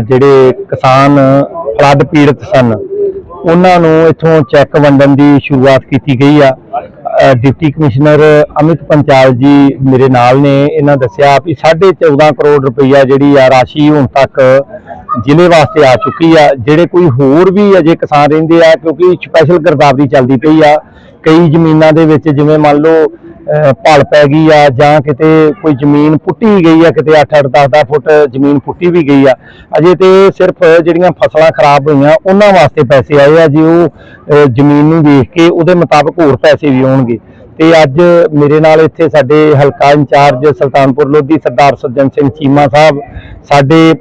ਜਿਹੜੇ ਕਿਸਾਨ ਫਲੱਡ ਪੀੜਤ ਸਨ, ਉਹਨਾਂ ਨੂੰ ਇਥੋਂ ਚੈੱਕ ਵੰਡਣ ਦੀ ਸ਼ੁਰੂਆਤ ਕੀਤੀ ਗਈ ਆ। ਡਿਪਟੀ ਕਮਿਸ਼ਨਰ ਅਮਿਤ ਪੰਚਾਲ ਜੀ ਮੇਰੇ ਨਾਲ ਨੇ, ਇਹਨਾਂ ਦੱਸਿਆ ਵੀ 14.5 ਕਰੋੜ ਰੁਪਈਆ ਜਿਹੜੀ ਆ ਰਾਸ਼ੀ ਹੁਣ ਤੱਕ ਜ਼ਿਲ੍ਹੇ ਵਾਸਤੇ ਆ ਚੁੱਕੀ ਆ। ਜਿਹੜੇ ਕੋਈ ਹੋਰ ਵੀ ਅਜੇ ਕਿਸਾਨ ਰਹਿੰਦੇ ਆ, ਕਿਉਂਕਿ ਸਪੈਸ਼ਲ ਗਰਦਾਵਰੀ ਚੱਲਦੀ ਪਈ ਆ। ਕਈ ਜ਼ਮੀਨਾਂ ਦੇ ਵਿੱਚ ਜਿਵੇਂ ਮੰਨ ਲਓ ਭਲ ਪੈ ਗਈ ਆ ਜਾਂ ਕਿਤੇ ਕੋਈ ਜ਼ਮੀਨ ਪੁੱਟੀ ਗਈ ਆ, ਕਿਤੇ 8-8 10-10 ਫੁੱਟ ਜ਼ਮੀਨ ਪੁੱਟੀ ਵੀ ਗਈ ਆ। ਅਜੇ ਤੇ ਸਿਰਫ ਜਿਹੜੀਆਂ ਫਸਲਾਂ ਖਰਾਬ ਹੋਈਆਂ, ਉਹਨਾਂ ਵਾਸਤੇ ਪੈਸੇ ਆਏ ਆ ਜੀ, ਉਹ ਜ਼ਮੀਨ ਨੂੰ ਵੇਖ ਕੇ ਉਹਦੇ ਮੁਤਾਬਕ ਹੋਰ ਪੈਸੇ ਵੀ ਆਉਣਗੇ। ਤੇ ਅੱਜ ਮੇਰੇ ਨਾਲ ਇੱਥੇ ਸਾਡੇ ਹਲਕਾ ਇੰਚਾਰਜ ਸੁਲਤਾਨਪੁਰ ਲੋਧੀ ਸਰਦਾਰ ਸੱਜਣ ਸਿੰਘ ਚੀਮਾ ਸਾਹਿਬ, ਸਾਡੇ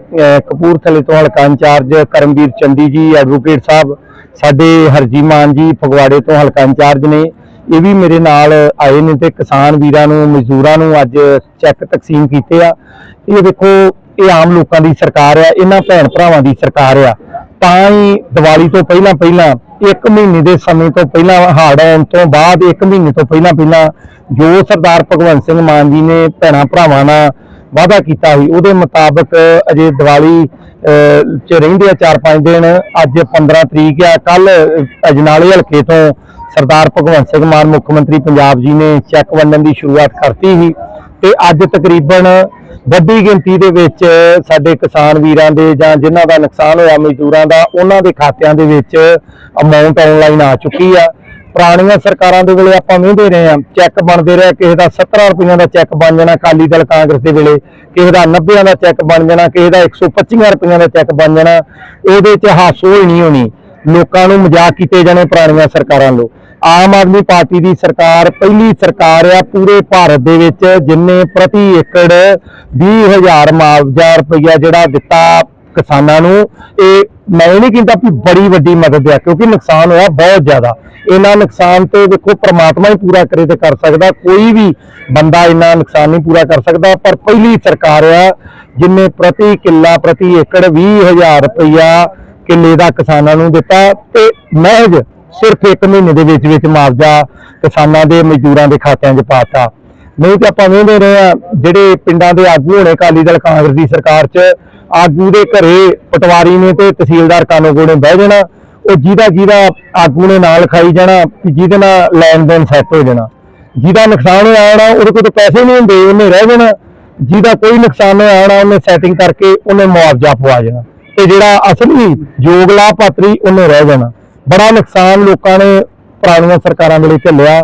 ਕਪੂਰਥਲੇ ਤੋਂ ਹਲਕਾ ਇੰਚਾਰਜ ਕਰਮਵੀਰ ਚੰਡੀ ਜੀ, ਐਡਵੋਕੇਟ ਸਾਹਿਬ, ਸਾਡੇ ਹਰਜੀ ਮਾਨ ਜੀ, ਫਗਵਾੜੇ ਤੋਂ ਹਲਕਾ ਇੰਚਾਰਜ ਨੇ ਇਹ ਵੀ ਮੇਰੇ ਨਾਲ ਆਏ ਨੇ ਤੇ ਕਿਸਾਨ ਵੀਰਾਂ ਨੂੰ, ਮਜ਼ਦੂਰਾਂ ਨੂੰ ਅੱਜ ਚੈੱਕ ਤਕਸੀਮ ਕੀਤੇ ਆ। ਇਹ ਦੇਖੋ, ਇਹ ਆਮ ਲੋਕਾਂ ਦੀ ਸਰਕਾਰ ਆ, ਇਹਨਾਂ ਭੈਣ ਭਰਾਵਾਂ ਦੀ ਸਰਕਾਰ ਆ। ਤਾਂ ਹੀ ਦੀਵਾਲੀ ਤੋਂ ਪਹਿਲਾਂ ਪਹਿਲਾਂ, ਇੱਕ ਮਹੀਨੇ ਦੇ ਸਮੇਂ ਤੋਂ ਪਹਿਲਾਂ ਹਾਰਡ ਆਉਣ ਤੋਂ ਬਾਅਦ ਇੱਕ ਮਹੀਨੇ ਤੋਂ ਪਹਿਲਾਂ ਪਹਿਲਾਂ ਜੋ ਸਰਦਾਰ ਭਗਵੰਤ ਸਿੰਘ ਮਾਨ ਜੀ ਨੇ ਭੈਣਾਂ ਭਰਾਵਾਂ ਨਾਲ ਵਾਅਦਾ ਕੀਤਾ ਸੀ, ਉਹਦੇ ਮੁਤਾਬਕ ਅਜੇ ਦੀਵਾਲੀ ਚ ਰਹਿੰਦੇ ਆ 4-5 ਦਿਨ, ਅੱਜ 15 ਤਰੀਕ ਆ ਕੱਲ ਅਜਨਾਲੇ ਹਲਕੇ ਤੋਂ ਸਰਦਾਰ ਭਗਵੰਤ ਸਿੰਘ ਮਾਨ, ਮੁੱਖ ਮੰਤਰੀ ਪੰਜਾਬ ਜੀ ਨੇ ਚੈੱਕ ਵੰਡਣ ਦੀ ਸ਼ੁਰੂਆਤ ਕਰਤੀ ਸੀ ਤੇ ਅੱਜ ਤਕਰੀਬਨ ਵੱਡੀ ਗਿਣਤੀ ਦੇ ਵਿੱਚ ਸਾਡੇ ਕਿਸਾਨ ਵੀਰਾਂ ਦੇ ਜਾਂ ਜਿਨ੍ਹਾਂ ਦਾ ਨੁਕਸਾਨ ਹੋਇਆ ਮਜ਼ਦੂਰਾਂ ਦਾ, ਉਹਨਾਂ ਦੇ ਖਾਤਿਆਂ ਦੇ ਵਿੱਚ ਅਮਾਉਂਟ ਆਨਲਾਈਨ ਆ ਚੁੱਕੀ ਆ। ਪੁਰਾਣੀਆਂ ਸਰਕਾਰਾਂ ਦੇ ਵੇਲੇ ਆਪਾਂ ਵੇਂਦੇ ਰਹੇ ਆ ਚੈੱਕ ਬਣਦੇ ਰਹੇ, ਕਿਸੇ ਦਾ 70 ਰੁਪਈਆਂ ਦਾ ਚੈੱਕ ਬਣ ਜਾਣਾ ਅਕਾਲੀ ਦਲ ਕਾਂਗਰਸ ਦੇ ਵੇਲੇ, ਕਿਸੇ ਦਾ 90 ਦਾ ਚੈੱਕ ਬਣ ਜਾਣਾ, ਕਿਸੇ ਦਾ 125 ਰੁਪਈਆਂ ਦਾ ਚੈੱਕ ਬਣ ਜਾਣਾ, ਉਹਦੇ 'ਚ ਹਾਸੋ ਹੀ ਨਹੀਂ ਹੋਣੀ। ਲੋਕਾਂ ਨੂੰ ਮਜ਼ਾਕ ਕੀਤੇ ਜਾਣੇ ਪੁਰਾਣੀਆਂ ਸਰਕਾਰਾਂ ਵੱਲੋਂ ਆਮ ਆਦਮੀ ਪਾਰਟੀ ਦੀ ਸਰਕਾਰ ਪਹਿਲੀ ਸਰਕਾਰ ਆ ਪੂਰੇ ਭਾਰਤ ਦੇ ਵਿੱਚ, ਜਿਨੇ ਪ੍ਰਤੀ ਏਕੜ 20000 ਮੁਆਵਜ਼ਾ ਰੁਪਈਆ ਜਿਹੜਾ ਦਿੱਤਾ ਕਿਸਾਨਾਂ ਨੂੰ, ਇਹ ਮੈਂ ਇਹ ਨਹੀਂ ਕਹਿੰਦਾ ਵੀ ਬੜੀ ਵੱਡੀ ਮਦਦ ਆ, ਕਿਉਂਕਿ ਨੁਕਸਾਨ ਹੋਇਆ ਬਹੁਤ ਜ਼ਿਆਦਾ। ਇਹਨਾਂ ਨੁਕਸਾਨ ਤੇ ਦੇਖੋ ਪ੍ਰਮਾਤਮਾ ਹੀ ਪੂਰਾ ਕਰੇ ਤੇ ਕਰ ਸਕਦਾ, ਕੋਈ ਵੀ ਬੰਦਾ ਇੰਨਾ ਨੁਕਸਾਨ ਨਹੀਂ ਪੂਰਾ ਕਰ ਸਕਦਾ, ਪਰ ਪਹਿਲੀ ਸਰਕਾਰ ਆ, ਜਿਨੇ ਪ੍ਰਤੀ ਕਿੱਲਾ, ਪ੍ਰਤੀ ਏਕੜ 20000 ਰੁਪਈਆ ਕਿੱਲੇ ਦਾ ਕਿਸਾਨਾਂ ਨੂੰ ਦਿੱਤਾ, ਤੇ ਮਹਿਜ ਸਿਰਫ ਇੱਕ ਮਹੀਨੇ ਦੇ ਵਿੱਚ ਵਿੱਚ ਮੁਆਵਜ਼ਾ ਕਿਸਾਨਾਂ ਦੇ ਮਜ਼ਦੂਰਾਂ ਦੇ ਖਾਤਿਆਂ 'ਚ ਪਾਤਾ ਨਹੀਂ ਤੇ ਆਪਾਂ ਵੇਖਦੇ ਰਹੇ ਆ ਜਿਹੜੇ ਪਿੰਡਾਂ ਦੇ ਆਗੂ ਹੋਣੇ ਅਕਾਲੀ ਦਲ ਕਾਂਗਰਸ ਦੀ ਸਰਕਾਰ 'ਚ, ਆਗੂ ਦੇ ਘਰੇ ਪਟਵਾਰੀ ਨੇ ਤੇ ਤਹਿਸੀਲਦਾਰ ਕਾਨੂੰਗੋ ਨੇ ਬਹਿ ਜਾਣਾ, ਉਹ ਜਿਹਦਾ ਜਿਹਦਾ ਆਗੂ ਨੇ ਨਾਲ ਖਾਈ ਜਾਣਾ, ਜਿਹਦੇ ਨਾਲ ਲੈਣ ਦੇਣ ਸੈੱਟ ਹੋ ਜਾਣਾ। ਜਿਹਦਾ ਨੁਕਸਾਨ ਹੋਇਆ ਹੋਣਾ, ਉਹਦੇ ਕੋਲ ਤਾਂ ਪੈਸੇ ਨਹੀਂ ਹੁੰਦੇ, ਉਹਨੇ ਰਹਿ ਜਾਣਾ। ਜਿਹਦਾ ਕੋਈ ਨੁਕਸਾਨ ਨਹੀਂ ਆਣਾ ਉਹਨੇ ਸੈਟਿੰਗ ਕਰਕੇ ਉਹਨੇ ਮੁਆਵਜ਼ਾ ਪਵਾ ਜਾਣਾ। ਤੇ ਜਿਹੜਾ ਅਸਲੀ ਯੋਗ ਲਾਭਪਾਤਰੀ, ਉਹਨੇ ਰਹਿ ਜਾਣਾ। ਬੜਾ ਨੁਕਸਾਨ ਲੋਕਾਂ ਨੇ, ਪੁਰਾਣੀਆਂ ਸਰਕਾਰਾਂ ਵੇਲੇ ਝੱਲਿਆ।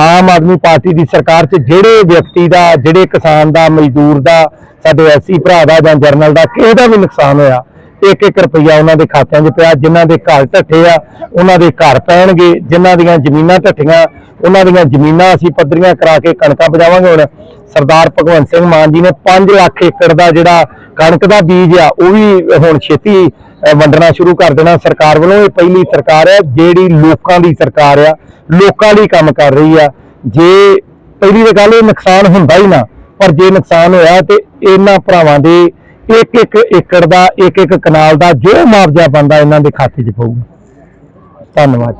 ਆਮ ਆਦਮੀ ਪਾਰਟੀ ਦੀ ਸਰਕਾਰ 'ਚ ਜਿਹੜੇ ਵਿਅਕਤੀ ਦਾ, ਜਿਹੜੇ ਕਿਸਾਨ ਦਾ, ਮਜ਼ਦੂਰ ਦਾ, ਸਾਡੇ ਐਸੀ ਭਰਾ ਦਾ ਜਾਂ ਜਰਨਲ ਦਾ ਕਿਸੇ ਦਾ ਵੀ ਨੁਕਸਾਨ ਹੋਇਆ ਇੱਕ ਇੱਕ ਰੁਪਈਆ ਉਹਨਾਂ ਦੇ ਖਾਤਿਆਂ 'ਚ ਪਿਆ, ਜਿਨ੍ਹਾਂ ਦੇ ਘਰ ਢੱਠੇ ਆ, ਉਹਨਾਂ ਦੇ ਘਰ ਪੈਣਗੇ, ਜਿਨ੍ਹਾਂ ਦੀਆਂ ਜ਼ਮੀਨਾਂ ਢੱਠੀਆਂ, ਉਹਨਾਂ ਦੀਆਂ ਜ਼ਮੀਨਾਂ ਅਸੀਂ ਪੱਧਰੀਆਂ ਕਰਾ ਕੇ ਕਣਕਾਂ ਪਜਾਵਾਂਗੇ ਹੁਣ। ਸਰਦਾਰ ਭਗਵੰਤ ਸਿੰਘ ਮਾਨ ਜੀ ਨੇ 5 ਲੱਖ ਏਕੜ ਦਾ ਜਿਹੜਾ ਕਣਕ ਦਾ ਬੀਜ ਆ, ਉਹ ਵੀ ਹੁਣ ਛੇਤੀ ਵੰਡਣਾ ਸ਼ੁਰੂ ਕਰ ਦੇਣਾ। ਸਰਕਾਰ ਵੱਲੋਂ ਇਹ ਪਹਿਲੀ ਸਰਕਾਰ ਹੈ, ਜਿਹੜੀ ਲੋਕਾਂ ਦੀ ਸਰਕਾਰ ਆ, ਲੋਕਾਂ ਲਈ ਕੰਮ ਕਰ ਰਹੀ ਆ। ਜੇ ਪਹਿਲੀ ਤਾਂ ਗੱਲ ਇਹ ਨੁਕਸਾਨ ਹੁੰਦਾ ਹੀ ਨਾ, ਪਰ ਜੇ ਨੁਕਸਾਨ ਹੋਇਆ ਤੇ ਇਹਨਾਂ ਭਰਾਵਾਂ ਦੇ ਇੱਕ ਇੱਕ ਏਕੜ ਦਾ ਇੱਕ ਇੱਕ ਕਨਾਲ ਦਾ ਜੋ ਮੁਆਵਜ਼ਾ ਬਣਦਾ ਇਹਨਾਂ ਦੇ ਖਾਤੇ 'ਚ ਪਊਗਾ ਧੰਨਵਾਦ